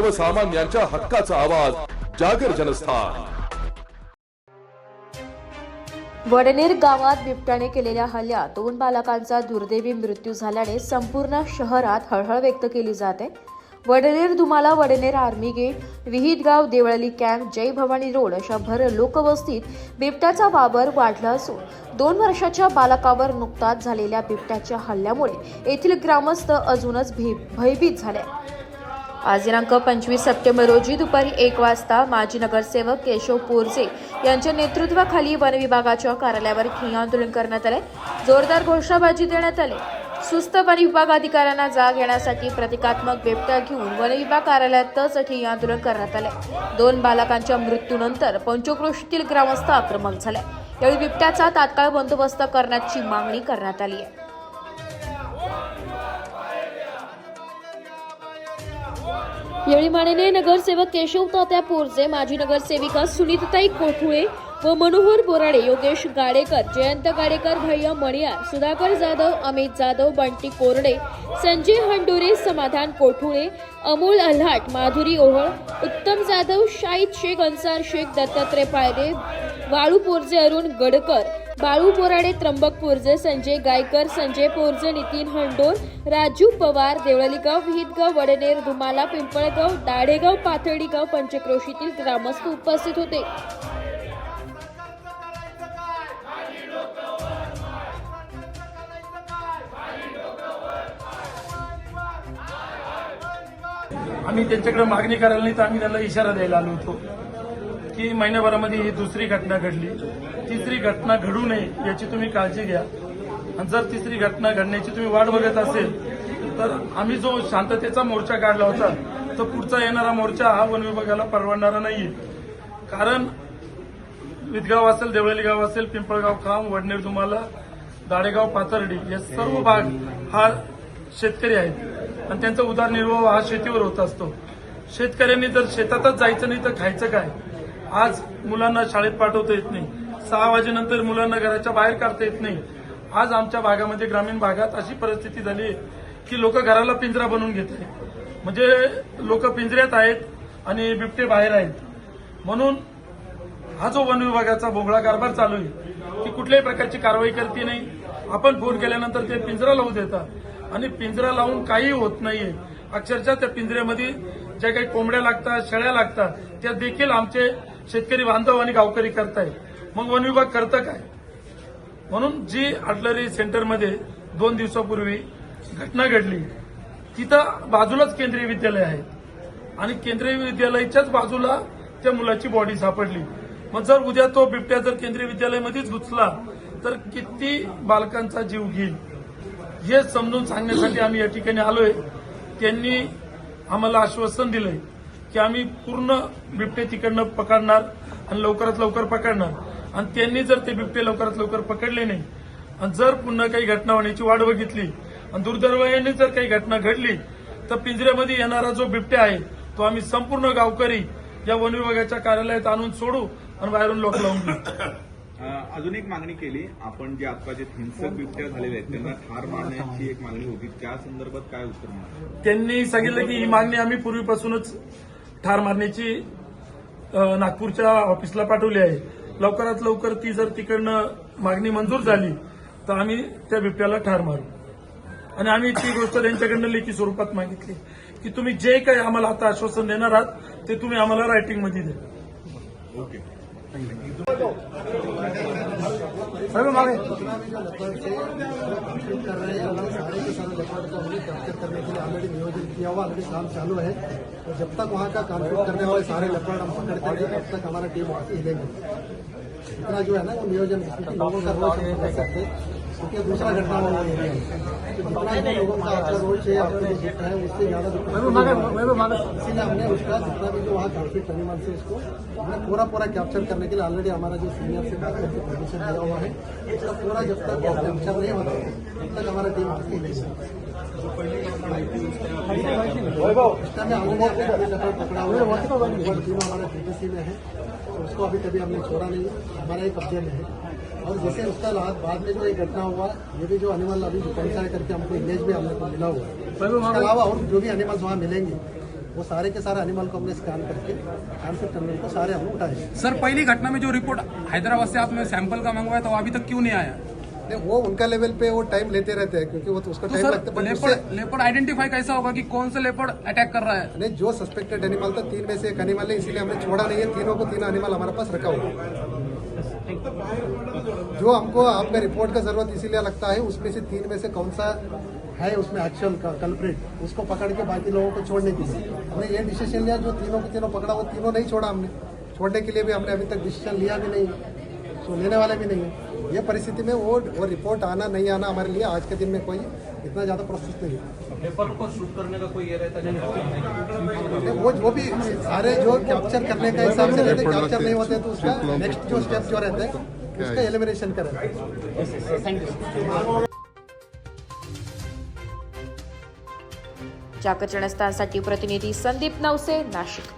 सर्वसामान्यांच्या हक्काचा आवाज जागर जनस्थान. वडनेर गावात बिबट्याने केलेल्या हल्ल्यात दोन बालकांचा दुर्दैवी मृत्यू झाल्याने संपूर्ण शहरात हळहळ व्यक्त केली जाते. Vadner Dumala Vadner army gate Vihitgaon Deolali camp Jai Bhavani road अशा भर लोकवस्तीत बिबट्याचा वावर वाढला असून दोन वर्षाच्या बालकावर नुकताच झालेल्या बिबट्याच्या हल्ल्यामुळे येथील ग्रामस्थ अजूनच भी भयभीत झाले. आज दिनांक पंचवीस सप्टेंबर रोजी दुपारी एक वाजता माजी नगरसेवक केशव पोरजे यांच्या नेतृत्वाखाली वन विभागाच्या कार्यालयावर ठिय्या आंदोलन करण्यात आले. जोरदार घोषणाबाजी देण्यात आली. सुस्त वन विभाग अधिकाऱ्यांना जाग येण्यासाठी प्रतिकात्मक बेपट्या घेऊन वन विभाग कार्यालयातच ठिय्या आंदोलन करण्यात आले. दोन बालकांच्या मृत्यूनंतर पंचक्रोशीतील ग्रामस्थ आक्रमक झाले. यावेळी बिबट्याचा तात्काळ बंदोबस्त करण्याची मागणी करण्यात आली आहे. येळीमाणेने नगरसेवक केशव तात्या पोरजे माजी नगरसेविका सुनीताई कोठुळे व मनोहर बोराडे योगेश गाडेकर जयंत गाडेकर भैया मणियार सुधाकर जाधव अमित जाधव बंटी कोरडे संजय हंडोरे समाधान कोठुळे अमोल अल्हाट माधुरी ओहळ उत्तम जाधव शाहिद शेख अन्सार शेख दत्तात्रय पायदे वाळू पोरजे अरुण गडकर बाळू बोराडे त्र्यंबक पोरजे संजय गायकर संजय पोरजे नितीन हंडोर राजू पवार देवळलीगाव विहितगाव वडनेर धुमाला पिंपळगाव दाढेगाव पाथर्डीगाव पंचक्रोशीतील ग्रामस्थ उपस्थित होते. आम्ही त्यांच्याकडे मागणी करायला नाही तर आम्ही त्याला इशारा द्यायला आलो होतो. की महिन्याभरामध्ये ही दुसरी घटना घडली. तिसरी घटना घडू नये याची तुम्ही काळजी घ्या. आणि जर तिसरी घटना घडण्याची तुम्ही वाट बघत असेल तर आम्ही जो शांततेचा मोर्चा काढला होता तो पुढचा येणारा मोर्चा हा वन विभागाला परवडणारा नाही कारण विदगाव असेल देवळली गाव असेल पिंपळगाव खाम वडनेर दुमाला दाडेगाव पाथर्डी या सर्व भाग हा शेतकरी आहेत. आणि त्यांचा उदरनिर्वाह हा शेतीवर होत असतो. शेतकऱ्यांनी जर शेतातच जायचं नाही तर खायचं काय? आज मुलांना शाळेत पाठवता येत नाही. सहा वाजेनंतर मुलांना घराच्या बाहेर काढता येत नाही. आज आमच्या भागामध्ये ग्रामीण भागात अशी परिस्थिती झाली आहे की लोक घराला पिंजरा बनवून घेत म्हणजे लोक पिंजऱ्यात आहेत आणि बिबटे बाहेर आहेत. म्हणून हा जो वन विभागाचा भोंगळा कारभार चालू आहे की कुठल्याही प्रकारची कारवाई करते नाही. आपण फोन केल्यानंतर ते पिंजरा लावू देतात. आणि पिंजरा लावून काही होत नाहीये. अक्षरशः त्या पिंजऱ्यामध्ये ज्या काही कोंबड्या लागतात शेळ्या लागतात त्या देखील आमचे शेतकरी बांधव आणि गावकरी करतायत मग वन विभाग करतं काय? म्हणून जी आटलरी सेंटरमध्ये दोन दिवसापूर्वी घटना घडली तिथं बाजूलाच केंद्रीय विद्यालय आहे. आणि केंद्रीय विद्यालयाच्याच बाजूला त्या मुलाची बॉडी सापडली. मग जर उद्या तो बिबट्या जर केंद्रीय विद्यालयामध्येच घुसला तर किती बालकांचा जीव घेईल? हे समजून सांगण्यासाठी आम्ही या ठिकाणी आलोय. त्यांनी आम्हाला आश्वासन दिलंय. की आम्ही पूर्ण बिबटे तिकडनं पकडणार आणि लवकरात लवकर पकडणार. आणि त्यांनी जर ते बिबटे लवकरात लवकर पकडले नाही आणि जर पुन्हा काही घटना होण्याची वाट बघितली आणि दुर्दैवाने जर काही घटना घडली तर पिंजऱ्यामध्ये येणारा जो बिबट्या आहे तो आम्ही संपूर्ण गावकरी या वन विभागाच्या कार्यालयात आणून सोडू आणि बाहेरून लोक लावून अ, अजून एक मागणी केली. आपण जे आता जे हिंसक बिबट्या झालेले आहेत त्यांना ठार मारण्याची एक मागणी होती. त्या संदर्भात काय उत्तर त्यांनी सांगितलं की ही मागणी आम्ही पूर्वीपासूनच ठार मारण्याची नागपूरच्या ऑफिसला पाठवली आहे. लवकरात लवकर ती जर तिकडनं मागणी मंजूर झाली तर आम्ही त्या बिबट्याला ठार मारू. आणि आम्ही ती गोष्ट त्यांच्याकडनं लेखी स्वरूपात मागितली की तुम्ही जे काही आम्हाला आता आश्वासन देणार आहात ते तुम्ही आम्हाला रायटिंगमध्ये द्या. ओके. कर रहे हैं हमारे सारे के सारे लेपर्ड को हमने कैप्चर करने के लिए ऑलरेडी नियोजन किया हुआ ऑलरेडी काम चालू है और जब तक वहाँ का कॉन्फ्लिक्ट करने वाले सारे लेपर्ड हम पकड़ते हैं तब तक हमारा टीम वहाँ से हिलेंगे इतना जो है। ना वो नियोजन लोगों का रोज कर सकते क्योंकि दूसरा घटना हुआ है। तो जितना लोगों का आपका है जो दिखता है उससे ज़्यादा इसीलिए हमने उसका जितना भी जो वहाँ कॉन्फ्लिक्ट एनिमल से इसको हमने पूरा पूरा कैप्चर करने के लिए ऑलरेडी हमारा जो सीनियर से बात करके परमिशन दिया हुआ है। उसका पूरा जब तक कैप्चर नहीं होता तब तक हमारा टीम आगे नहीं टाइम ऑलरेडी पकड़ा हुआ है। टीम हमारा टीपीसी में है तो उसको अभी कभी हमने छोड़ा नहीं हमारा एक कब्जे में है। और जैसे उसका बाद बाद में जो एक घटना हुआ ये भी जो एनिमल अभी है करके हमको इमेज भी हमने को मिला हुआ है। उसके अलावा और जो भी एनिमल्स वहाँ मिलेंगे वो सारे के सारे एनिमल को हमने स्कैन करके ट्रांसपोर्ट टर्मिनल को सारे हमने उठाए सर पहली घटना में जो रिपोर्ट हैदराबाद से आपने सैंपल का मंगवाया था वो अभी तक क्यों नहीं आया? नहीं वो उनका लेवल पे वो टाइम लेते रहते हैं क्योंकि वो तो उसका तो टाइम लगता है लेपर्ड लेपर्ड आइडेंटिफाई कैसा होगा कि कौन सा लेपर्ड अटैक कर रहा है? नहीं जो सस्पेक्टेड एनिमल था तीन में से एक एनिमल है इसीलिए हमने छोड़ा नहीं है तीनों को तीन एनिमल हमारे पास रखा हुआ है। जो हमको आपका रिपोर्ट का ज़रूरत इसीलिए लगता है, उसमें से तीन में से कौन सा है उसमें एक्चुअल कल्प्रिट उसको पकड़ के बाकी लोगों को छोड़ने के लिए। हमने ये डिसीज़न लिया, जो तीनों के तीनों पकड़ा, वो तीनों नहीं छोड़ा हमने। छोड़ने के लिए भी हमने अभी तक डिसीज़न लिया भी नहीं सो लेने वाले भी नहीं है। ये परिस्थिति में वो वो रिपोर्ट आना नहीं आना हमारे लिए आज के दिन में कोई इतना ज़्यादा प्रोसेस नहीं है। पेपर को शूट करने का कोई ये रहता नहीं नहीं, वो वो भी सारे जो कैप्चर करने का हिसाब से रहते कैप्चर नहीं होते तो उसका नेक्स्ट जो स्टेप जो रहते हैं उसका एलिमिनेशन करें। जागरण स्थानसाठी प्रतिनिधी संदीप नवसे नाशिक।